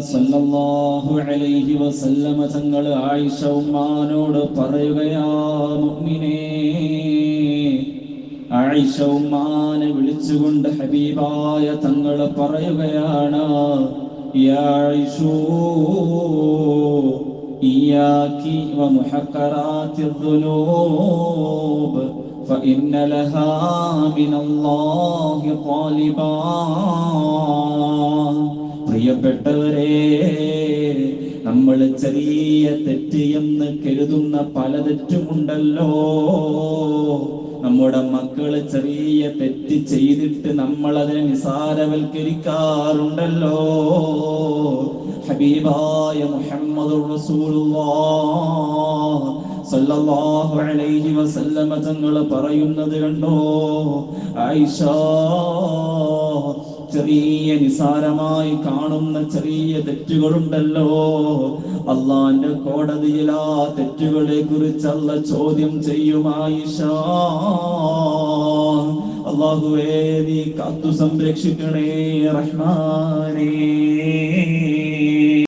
സല്ലല്ലാഹു അലൈഹി വസല്ലമ തങ്ങൾ ആയിഷ ഉമ്മാനോട് പറയുകയാ മുഅ്മിനേ ആയിഷ ഉമ്മാനെ വിളിച്ചുകൊണ്ട് ഹബീബായ തങ്ങൾ പറയുകയാണ് യാ ആയിഷൂ ഇയ്യാകി വമുഹഖറാത്തി الذنوب فإن لها من الله طالبا പ്രിയപ്പെട്ടവരെ നമ്മൾ ചെറിയ തെറ്റ് എന്ന് കരുതുന്ന പല തെറ്റുമുണ്ടല്ലോ. നമ്മുടെ മക്കൾ ചെറിയ തെറ്റ് ചെയ്തിട്ട് നമ്മൾ അതിനെ നിസാരവൽക്കരിക്കാറുണ്ടല്ലോ. ഹബീബായ മുഹമ്മദ് സല്ലല്ലാഹു അലൈഹി വസല്ലമ തങ്ങൾ പറയുന്നത് കണ്ടോ? ആയിഷ ചെറിയ നിസാരമായി കാണുന്ന ചെറിയ തെറ്റുകളുണ്ടല്ലോ. അള്ളാന്റെ കോടതിയിൽ ആ തെറ്റുകളെ കുറിച്ച് അല്ല ചോദ്യം ചെയ്യുമായിഷ അള്ളാഹുവേ നീ കാത്തു സംരക്ഷിക്കണേ റഹ്മാനേ.